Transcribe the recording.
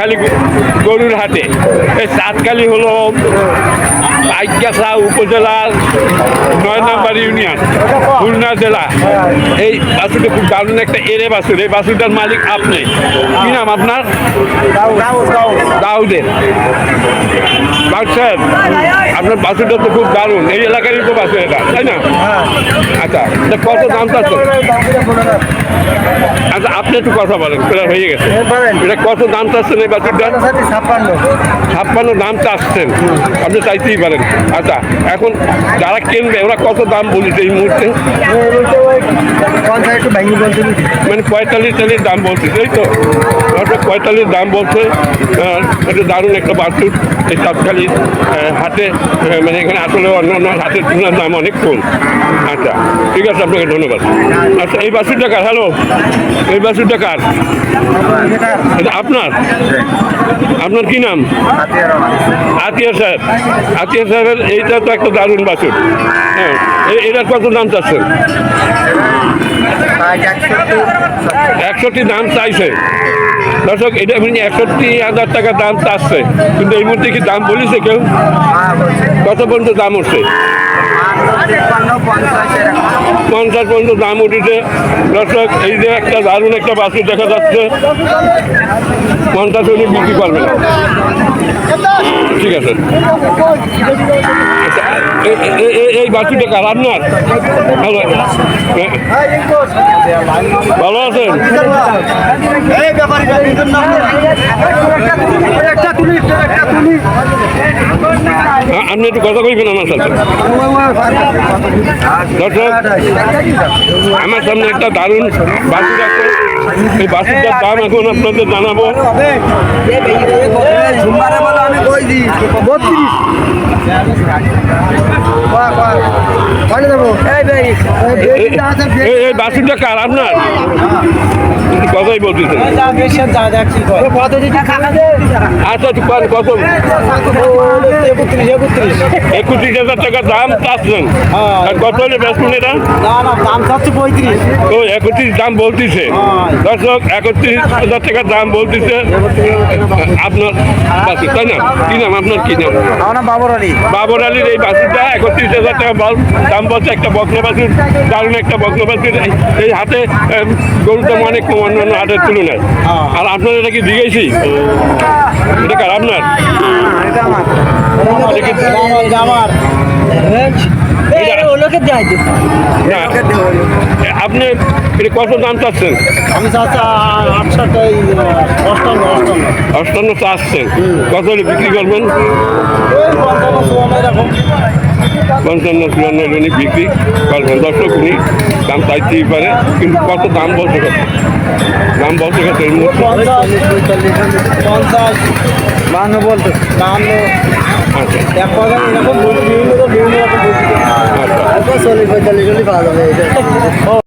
চাঁদখালি গরুর হাটে। এই চাঁদখালি হলো পাইকাসা উপজেলার নয় নম্বর ইউনিয়ন, খুলনা জেলা। এই বাসুটা খুব দারুণ একটা এরে বাসুর এই বাসুটার মালিক আপনি। কি নাম আপনার? দাউদের। দাউদ সাহেব, আপনার বাসুটা তো খুব দারুণ। এই এলাকারই তো বাসু এটা, তাই না? আচ্ছা কত দাম চাচ্ছেন? আচ্ছা আপনি একটু কথা বলেন সেটা হয়ে গেছে। এটা কত দাম চাচ্ছেন এই বাছুরটা ছাপ্পান্ন। ছাপ্পান্ন দাম চাচ্ছেন। আপনি চাইতেই পারেন। আচ্ছা এখন যারা কিনবে ওরা কত দাম বলছে এই মুহূর্তে? একটু বলতে মানে পঁয়তাল্লিশ চাল্লিশ দাম বলছে তাই তো। পঁয়তাল্লিশ দাম বলছে। এটা দারুণ একটা বাছুর। এই সাতখালি আহ, মানে এখানে আসলে অন্য অন্য হাতের তুলনার দাম অনেক কম। আচ্ছা ঠিক আছে আপনাকে ধন্যবাদ। আচ্ছা এই বাছুরটা হ্যালো এই বাছুরটা কার? আপনার? আপনার কি নাম? আতিয়া সাহেব। আতিয়া সাহেবের এইটা তো একটা দারুণ বাছুর। হ্যাঁ এটার কত দাম চাচ্ছেন? একষট্টি দাম চাইছে। দর্শক এটা একষট্টি হাজার টাকা দাম চাচ্ছে। কিন্তু এই মুহূর্তে কি দাম বলিছে কেউ? কত পর্যন্ত দাম উঠছে? পঞ্চাশ পর্যন্ত দাম উঠেছে। দর্শক, এই যে একটা দারুণ একটা বাছুর দেখা যাচ্ছে। পঞ্চাশ উনি বিক্রি করবে না। ঠিক আছে। এই বাছুরটা কার? আপনার? ভালো আছেন? আ- আপনি একটু কথা কইবেন আমার সাথে দর্শক আমার সামনে একটা দারুণ বাসু আছে এই বাছুরটার দাম এখন আপনাদের জানাব এই- এই- কার? আপনার? কথাই আচ্ছা কত? একত্রিশ হাজার টাকা দাম চাচ্ছেন। আর কত হলে বেসবেন এটা? ও একত্রিশ দাম বলতেছে। দর্শক একত্রিশ হাজার টাকা দাম বলতেছে। আপনার বাছুর তাই না? কি নাম? আপনার কি নাম? বাবর আলী। বাবর আলীর এই বাছুরটা একত্রিশ হাজার টাকা দাম বলছে একটা বকনা বাছুর দারুণ একটা বকনা এই- এই হাতে গরুর দাম অনেক কম অন্যান্য হাটের তুলনায়। আর আপনার এটা কি দিয়েছি এটা কার আপনার? আপনি এটা কত দাম চাচ্ছেন? আমি অষ্টান্ন চাচ্ছেন। কত বিক্রি করবেন? পঞ্চান্ন চুয়ান্ন উনি বিক্রি করবেন দর্শক উনি দাম চাইতেই পারে কিন্তু কত দাম বলতে কত দাম বলতে কত এই মুহূর্তে। পঞ্চাশ বান্ন বলতে বান্ন। আচ্ছা। আচ্ছা। চল্লিশ পঁয়তাল্লিশ পাওয়া যাবে